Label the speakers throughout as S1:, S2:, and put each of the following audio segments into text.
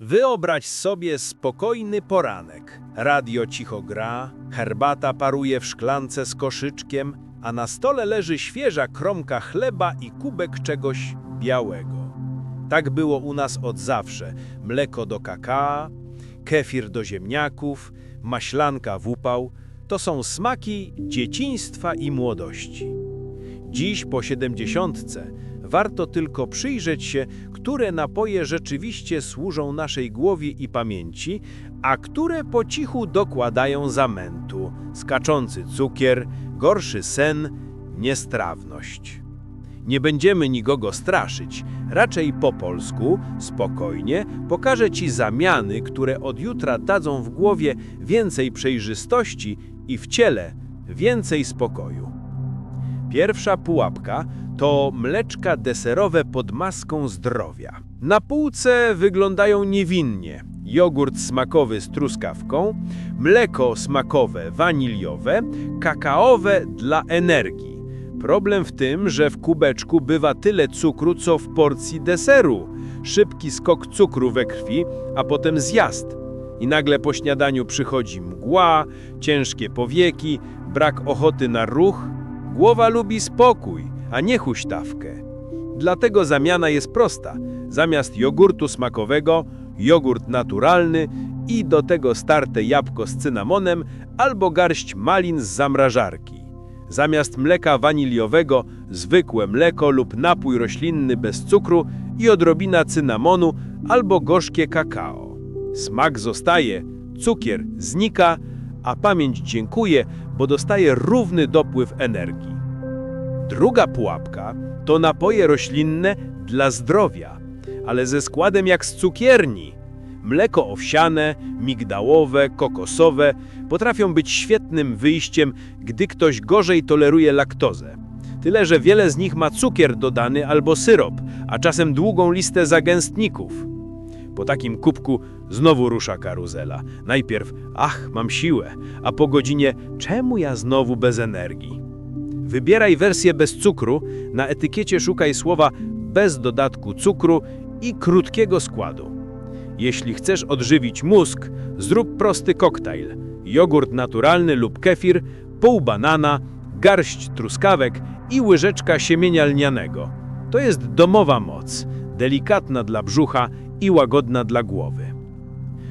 S1: Wyobraź sobie spokojny poranek. Radio cicho gra, herbata paruje w szklance z koszyczkiem, a na stole leży świeża kromka chleba i kubek czegoś białego. Tak było u nas od zawsze. Mleko do kakao, kefir do ziemniaków, maślanka w upał. To są smaki dzieciństwa i młodości. Dziś po siedemdziesiątce warto tylko przyjrzeć się, które napoje rzeczywiście służą naszej głowie i pamięci, a które po cichu dokładają zamętu, skaczący cukier, gorszy sen, niestrawność. Nie będziemy nikogo straszyć, raczej po polsku, spokojnie, pokażę Ci zamiany, które od jutra dadzą w głowie więcej przejrzystości i w ciele więcej spokoju. Pierwsza pułapka to mleczka deserowe pod maską zdrowia. Na półce wyglądają niewinnie. Jogurt smakowy z truskawką, mleko smakowe waniliowe, kakaowe dla energii. Problem w tym, że w kubeczku bywa tyle cukru, co w porcji deseru. Szybki skok cukru we krwi, a potem zjazd. I nagle po śniadaniu przychodzi mgła, ciężkie powieki, brak ochoty na ruch. Głowa lubi spokój, a nie huśtawkę. Dlatego zamiana jest prosta. Zamiast jogurtu smakowego, jogurt naturalny i do tego starte jabłko z cynamonem albo garść malin z zamrażarki. Zamiast mleka waniliowego, zwykłe mleko lub napój roślinny bez cukru i odrobina cynamonu albo gorzkie kakao. Smak zostaje, cukier znika, a pamięć dziękuję, bo dostaje równy dopływ energii. Druga pułapka to napoje roślinne dla zdrowia, ale ze składem jak z cukierni. Mleko owsiane, migdałowe, kokosowe potrafią być świetnym wyjściem, gdy ktoś gorzej toleruje laktozę. Tyle, że wiele z nich ma cukier dodany albo syrop, a czasem długą listę zagęstników. Po takim kubku znowu rusza karuzela. Najpierw, ach, mam siłę, a po godzinie, czemu ja znowu bez energii? Wybieraj wersję bez cukru, na etykiecie szukaj słowa bez dodatku cukru i krótkiego składu. Jeśli chcesz odżywić mózg, zrób prosty koktajl. Jogurt naturalny lub kefir, pół banana, garść truskawek i łyżeczka siemienia lnianego. To jest domowa moc, delikatna dla brzucha i łagodna dla głowy.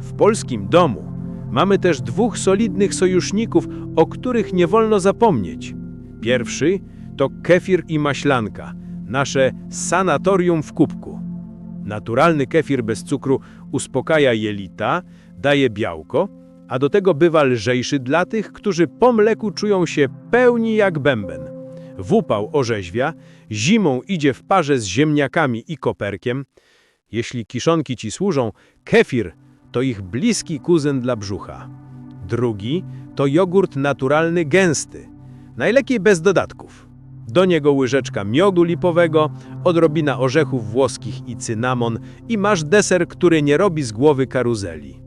S1: W polskim domu mamy też dwóch solidnych sojuszników, o których nie wolno zapomnieć. Pierwszy to kefir i maślanka, nasze sanatorium w kubku. Naturalny kefir bez cukru uspokaja jelita, daje białko, a do tego bywa lżejszy dla tych, którzy po mleku czują się pełni jak bęben. W upał orzeźwia, zimą idzie w parze z ziemniakami i koperkiem. Jeśli kiszonki ci służą, kefir to ich bliski kuzyn dla brzucha. Drugi to jogurt naturalny gęsty, najlepiej bez dodatków. Do niego łyżeczka miodu lipowego, odrobina orzechów włoskich i cynamon i masz deser, który nie robi z głowy karuzeli.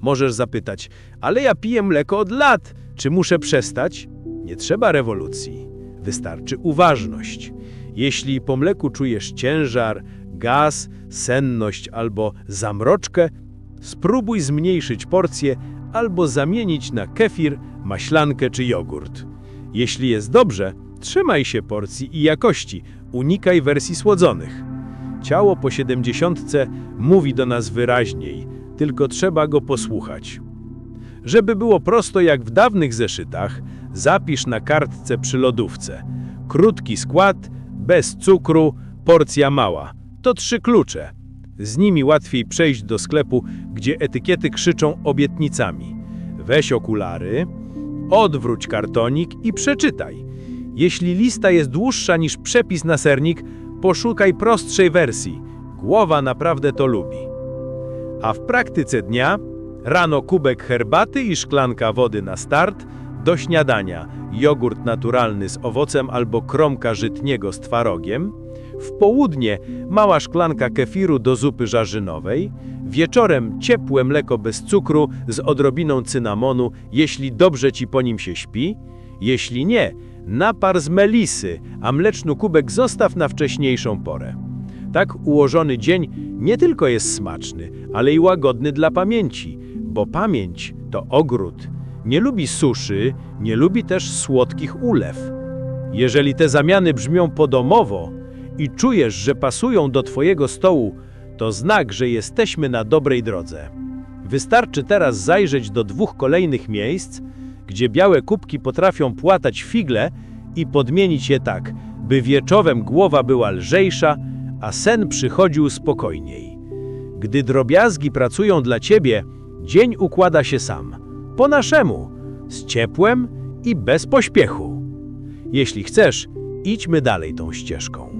S1: Możesz zapytać, ale ja piję mleko od lat, czy muszę przestać? Nie trzeba rewolucji, wystarczy uważność. Jeśli po mleku czujesz ciężar, gaz, senność albo zamroczkę, spróbuj zmniejszyć porcję albo zamienić na kefir, maślankę czy jogurt. Jeśli jest dobrze, trzymaj się porcji i jakości, unikaj wersji słodzonych. Ciało po siedemdziesiątce mówi do nas wyraźniej, tylko trzeba go posłuchać. Żeby było prosto jak w dawnych zeszytach, zapisz na kartce przy lodówce. Krótki skład, bez cukru, porcja mała. To trzy klucze. Z nimi łatwiej przejść do sklepu, gdzie etykiety krzyczą obietnicami. Weź okulary, odwróć kartonik i przeczytaj. Jeśli lista jest dłuższa niż przepis na sernik, poszukaj prostszej wersji. Głowa naprawdę to lubi. A w praktyce dnia rano kubek herbaty i szklanka wody na start, do śniadania jogurt naturalny z owocem albo kromka żytniego z twarogiem, w południe mała szklanka kefiru do zupy żarzynowej, wieczorem ciepłe mleko bez cukru z odrobiną cynamonu, jeśli dobrze ci po nim się śpi, jeśli nie, napar z melisy, a mleczny kubek zostaw na wcześniejszą porę. Tak ułożony dzień nie tylko jest smaczny, ale i łagodny dla pamięci, bo pamięć to ogród. Nie lubi suszy, nie lubi też słodkich ulew. Jeżeli te zamiany brzmią podomowo i czujesz, że pasują do Twojego stołu, to znak, że jesteśmy na dobrej drodze. Wystarczy teraz zajrzeć do dwóch kolejnych miejsc, gdzie białe kubki potrafią płatać figle i podmienić je tak, by wieczorem głowa była lżejsza, a sen przychodził spokojniej. Gdy drobiazgi pracują dla Ciebie, dzień układa się sam, po naszemu, z ciepłem i bez pośpiechu. Jeśli chcesz, idźmy dalej tą ścieżką.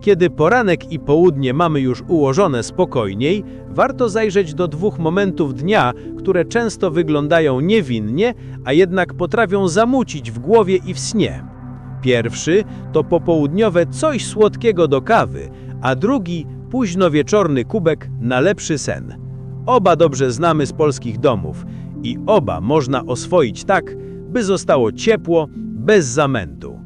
S1: Kiedy poranek i południe mamy już ułożone spokojniej, warto zajrzeć do dwóch momentów dnia, które często wyglądają niewinnie, a jednak potrafią zamucić w głowie i w śnie. Pierwszy to popołudniowe coś słodkiego do kawy, a drugi późnowieczorny kubek na lepszy sen. Oba dobrze znamy z polskich domów i oba można oswoić tak, by zostało ciepło, bez zamętu.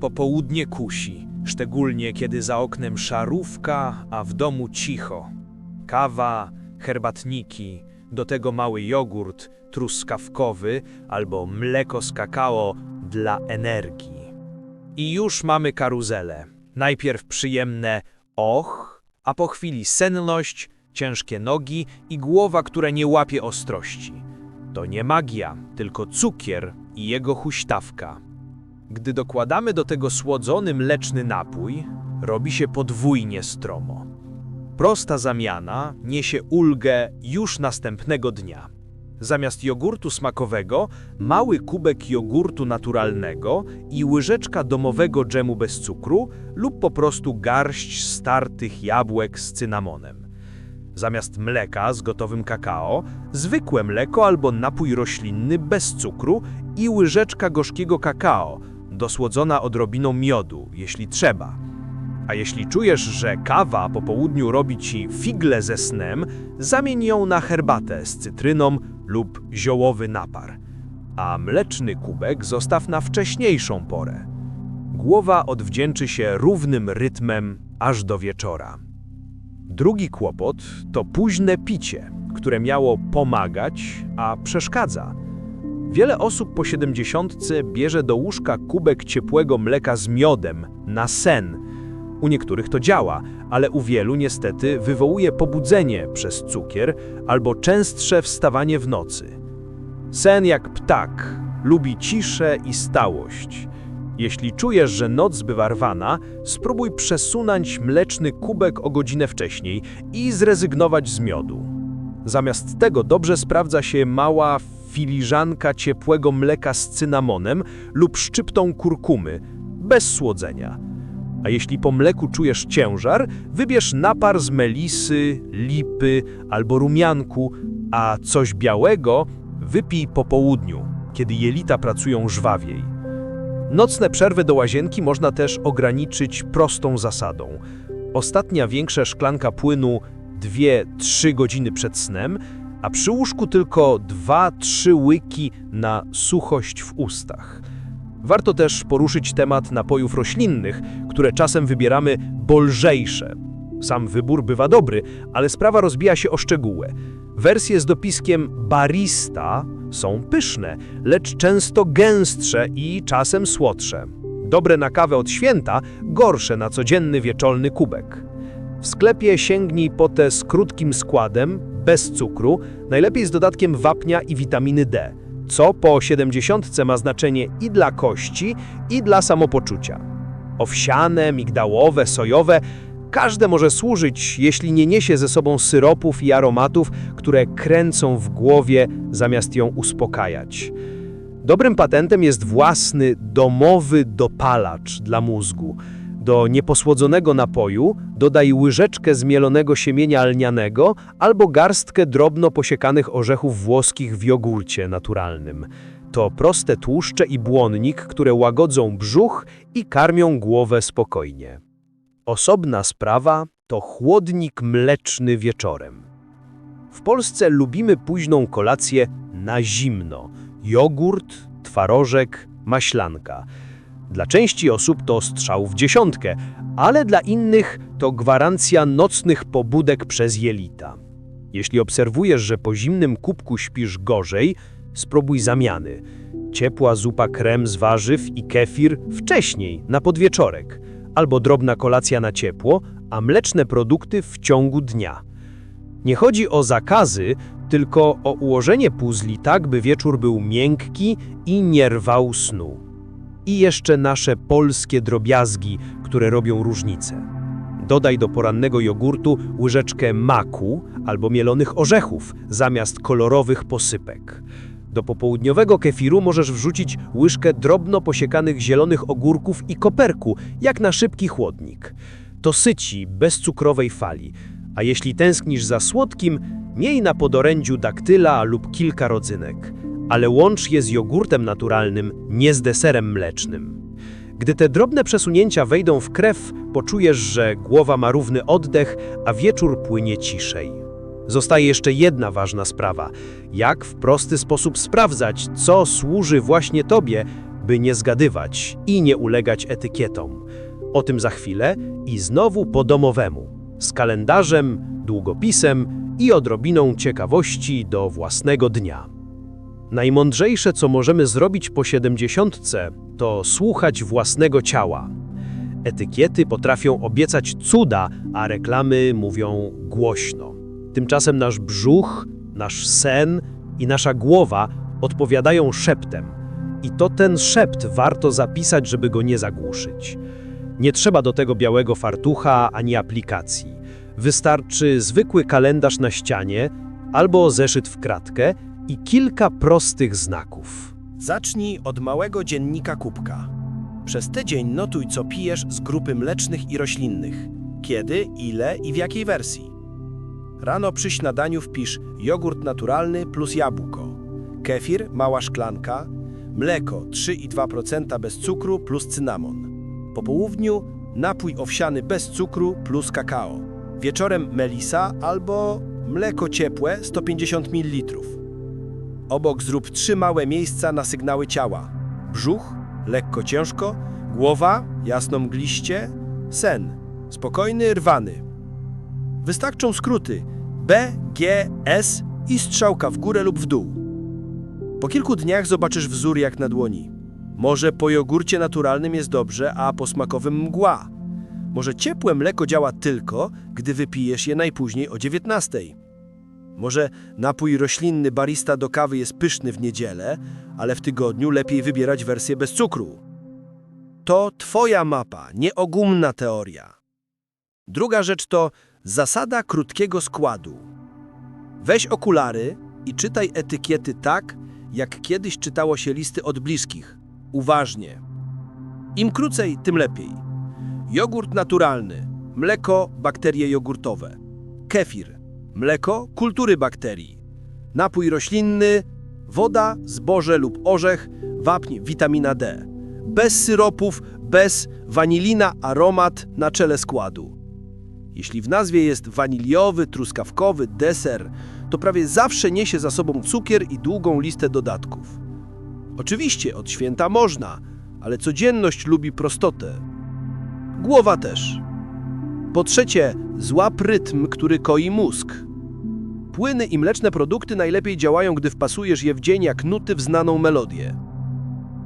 S2: Popołudnie kusi, szczególnie kiedy za oknem szarówka, a w domu cicho. Kawa, herbatniki, do tego mały jogurt truskawkowy albo mleko z kakao dla energii. I już mamy karuzelę. Najpierw przyjemne och, a po chwili senność, ciężkie nogi i głowa, która nie łapie ostrości. To nie magia, tylko cukier i jego huśtawka. Gdy dokładamy do tego słodzony mleczny napój, robi się podwójnie stromo. Prosta zamiana niesie ulgę już następnego dnia. Zamiast jogurtu smakowego, mały kubek jogurtu naturalnego i łyżeczka domowego dżemu bez cukru lub po prostu garść startych jabłek z cynamonem. Zamiast mleka z gotowym kakao, zwykłe mleko albo napój roślinny bez cukru i łyżeczka gorzkiego kakao, dosłodzona odrobiną miodu, jeśli trzeba. A jeśli czujesz, że kawa po południu robi ci figle ze snem, zamień ją na herbatę z cytryną lub ziołowy napar. A mleczny kubek zostaw na wcześniejszą porę. Głowa odwdzięczy się równym rytmem aż do wieczora. Drugi kłopot to późne picie, które miało pomagać, a przeszkadza. Wiele osób po siedemdziesiątce bierze do łóżka kubek ciepłego mleka z miodem na sen. U niektórych to działa, ale u wielu niestety wywołuje pobudzenie przez cukier albo częstsze wstawanie w nocy. Sen jak ptak lubi ciszę i stałość. Jeśli czujesz, że noc bywa rwana, spróbuj przesunąć mleczny kubek o godzinę wcześniej i zrezygnować z miodu. Zamiast tego dobrze sprawdza się mała filiżanka ciepłego mleka z cynamonem lub szczyptą kurkumy, bez słodzenia. A jeśli po mleku czujesz ciężar, wybierz napar z melisy, lipy albo rumianku, a coś białego wypij po południu, kiedy jelita pracują żwawiej. Nocne przerwy do łazienki można też ograniczyć prostą zasadą. Ostatnia większa szklanka płynu 2-3 godziny przed snem, a przy łóżku tylko 2-3 łyki na suchość w ustach. Warto też poruszyć temat napojów roślinnych, które czasem wybieramy bolżejsze. Sam wybór bywa dobry, ale sprawa rozbija się o szczegóły. Wersje z dopiskiem barista są pyszne, lecz często gęstsze i czasem słodsze. Dobre na kawę od święta, gorsze na codzienny wieczorny kubek. W sklepie sięgnij po te z krótkim składem, bez cukru, najlepiej z dodatkiem wapnia i witaminy D, co po 70 ma znaczenie i dla kości, i dla samopoczucia. Owsiane, migdałowe, sojowe, każde może służyć, jeśli nie niesie ze sobą syropów i aromatów, które kręcą w głowie zamiast ją uspokajać. Dobrym patentem jest własny, domowy dopalacz dla mózgu. Do nieposłodzonego napoju dodaj łyżeczkę zmielonego siemienia lnianego albo garstkę drobno posiekanych orzechów włoskich w jogurcie naturalnym. To proste tłuszcze i błonnik, które łagodzą brzuch i karmią głowę spokojnie. Osobna sprawa to chłodnik mleczny wieczorem. W Polsce lubimy późną kolację na zimno. Jogurt, twarożek, maślanka. Dla części osób to strzał w dziesiątkę, ale dla innych to gwarancja nocnych pobudek przez jelita. Jeśli obserwujesz, że po zimnym kubku śpisz gorzej, spróbuj zamiany. Ciepła zupa krem z warzyw i kefir wcześniej, na podwieczorek, albo drobna kolacja na ciepło, a mleczne produkty w ciągu dnia. Nie chodzi o zakazy, tylko o ułożenie puzli tak, by wieczór był miękki i nie rwał snu. I jeszcze nasze polskie drobiazgi, które robią różnicę. Dodaj do porannego jogurtu łyżeczkę maku albo mielonych orzechów zamiast kolorowych posypek. Do popołudniowego kefiru możesz wrzucić łyżkę drobno posiekanych zielonych ogórków i koperku, jak na szybki chłodnik. To syci bez cukrowej fali, a jeśli tęsknisz za słodkim, miej na podorędziu daktyla lub kilka rodzynek, ale łącz je z jogurtem naturalnym, nie z deserem mlecznym. Gdy te drobne przesunięcia wejdą w krew, poczujesz, że głowa ma równy oddech, a wieczór płynie ciszej. Zostaje jeszcze jedna ważna sprawa. Jak w prosty sposób sprawdzać, co służy właśnie tobie, by nie zgadywać i nie ulegać etykietom. O tym za chwilę i znowu po domowemu. Z kalendarzem, długopisem i odrobiną ciekawości do własnego dnia. Najmądrzejsze, co możemy zrobić po siedemdziesiątce, to słuchać własnego ciała. Etykiety potrafią obiecać cuda, a reklamy mówią głośno. Tymczasem nasz brzuch, nasz sen i nasza głowa odpowiadają szeptem. I to ten szept warto zapisać, żeby go nie zagłuszyć. Nie trzeba do tego białego fartucha ani aplikacji. Wystarczy zwykły kalendarz na ścianie albo zeszyt w kratkę i kilka prostych znaków.
S3: Zacznij od małego dziennika kubka. Przez tydzień notuj, co pijesz z grupy mlecznych i roślinnych. Kiedy, ile i w jakiej wersji. Rano przy śniadaniu wpisz jogurt naturalny plus jabłko, kefir mała szklanka, mleko 3,2% bez cukru plus cynamon. Po południu napój owsiany bez cukru plus kakao. Wieczorem melisa albo mleko ciepłe 150 ml. Obok zrób trzy małe miejsca na sygnały ciała. Brzuch, lekko ciężko, głowa, jasno mgliście, sen, spokojny, rwany. Wystarczą skróty B, G, S i strzałka w górę lub w dół. Po kilku dniach zobaczysz wzór jak na dłoni. Może po jogurcie naturalnym jest dobrze, a po smakowym mgła. Może ciepłe mleko działa tylko, gdy wypijesz je najpóźniej o 19. Może napój roślinny barista do kawy jest pyszny w niedzielę, ale w tygodniu lepiej wybierać wersję bez cukru. To twoja mapa, nie ogólna teoria. Druga rzecz to zasada krótkiego składu. Weź okulary i czytaj etykiety tak, jak kiedyś czytało się listy od bliskich. Uważnie. Im krócej, tym lepiej. Jogurt naturalny, mleko, bakterie jogurtowe. Kefir, mleko, kultury bakterii. Napój roślinny, woda, zboże lub orzech, wapń, witamina D. Bez syropów, bez wanilina, aromat na czele składu. Jeśli w nazwie jest waniliowy, truskawkowy, deser, to prawie zawsze niesie za sobą cukier i długą listę dodatków. Oczywiście od święta można, ale codzienność lubi prostotę. Głowa też. Po trzecie, złap rytm, który koi mózg. Płyny i mleczne produkty najlepiej działają, gdy wpasujesz je w dzień jak nuty w znaną melodię.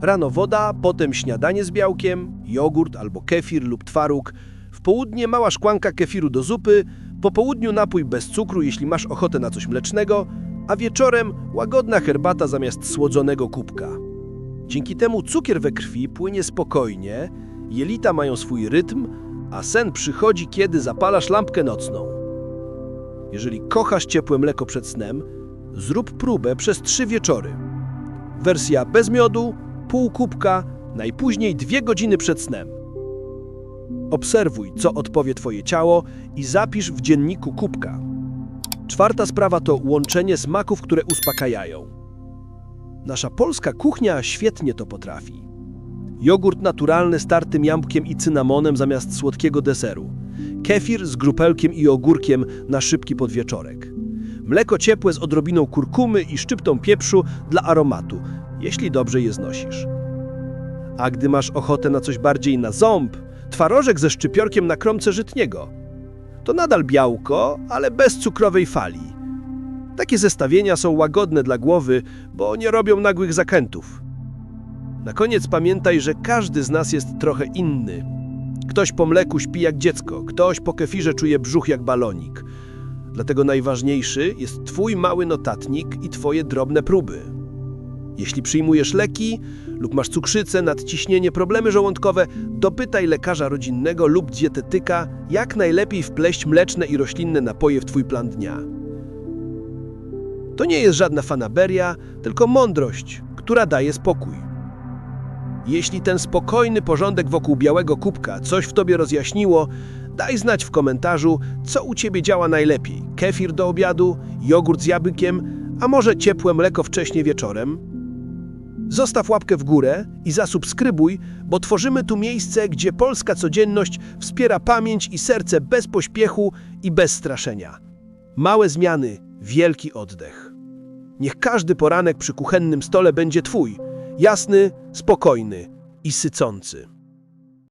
S3: Rano woda, potem śniadanie z białkiem, jogurt albo kefir lub twaróg, w południe mała szklanka kefiru do zupy, po południu napój bez cukru, jeśli masz ochotę na coś mlecznego, a wieczorem łagodna herbata zamiast słodzonego kubka. Dzięki temu cukier we krwi płynie spokojnie, jelita mają swój rytm, a sen przychodzi, kiedy zapalasz lampkę nocną. Jeżeli kochasz ciepłe mleko przed snem, zrób próbę przez trzy wieczory. Wersja bez miodu, pół kubka, najpóźniej dwie godziny przed snem. Obserwuj, co odpowie Twoje ciało i zapisz w dzienniku kubka. Czwarta sprawa to łączenie smaków, które uspokajają. Nasza polska kuchnia świetnie to potrafi. Jogurt naturalny z tartym jabłkiem i cynamonem zamiast słodkiego deseru. Kefir z grupelkiem i ogórkiem na szybki podwieczorek. Mleko ciepłe z odrobiną kurkumy i szczyptą pieprzu dla aromatu, jeśli dobrze je znosisz. A gdy masz ochotę na coś bardziej na ząb, twarożek ze szczypiorkiem na kromce żytniego. To nadal białko, ale bez cukrowej fali. Takie zestawienia są łagodne dla głowy, bo nie robią nagłych zakrętów. Na koniec pamiętaj, że każdy z nas jest trochę inny. Ktoś po mleku śpi jak dziecko, ktoś po kefirze czuje brzuch jak balonik. Dlatego najważniejszy jest Twój mały notatnik i Twoje drobne próby. Jeśli przyjmujesz leki lub masz cukrzycę, nadciśnienie, problemy żołądkowe, dopytaj lekarza rodzinnego lub dietetyka, jak najlepiej wpleść mleczne i roślinne napoje w Twój plan dnia. To nie jest żadna fanaberia, tylko mądrość, która daje spokój. Jeśli ten spokojny porządek wokół białego kubka coś w tobie rozjaśniło, daj znać w komentarzu, co u ciebie działa najlepiej. Kefir do obiadu, jogurt z jabłkiem, a może ciepłe mleko wcześnie wieczorem? Zostaw łapkę w górę i zasubskrybuj, bo tworzymy tu miejsce, gdzie polska codzienność wspiera pamięć i serce bez pośpiechu i bez straszenia. Małe zmiany, wielki oddech. Niech każdy poranek przy kuchennym stole będzie Twój, jasny, spokojny i sycący.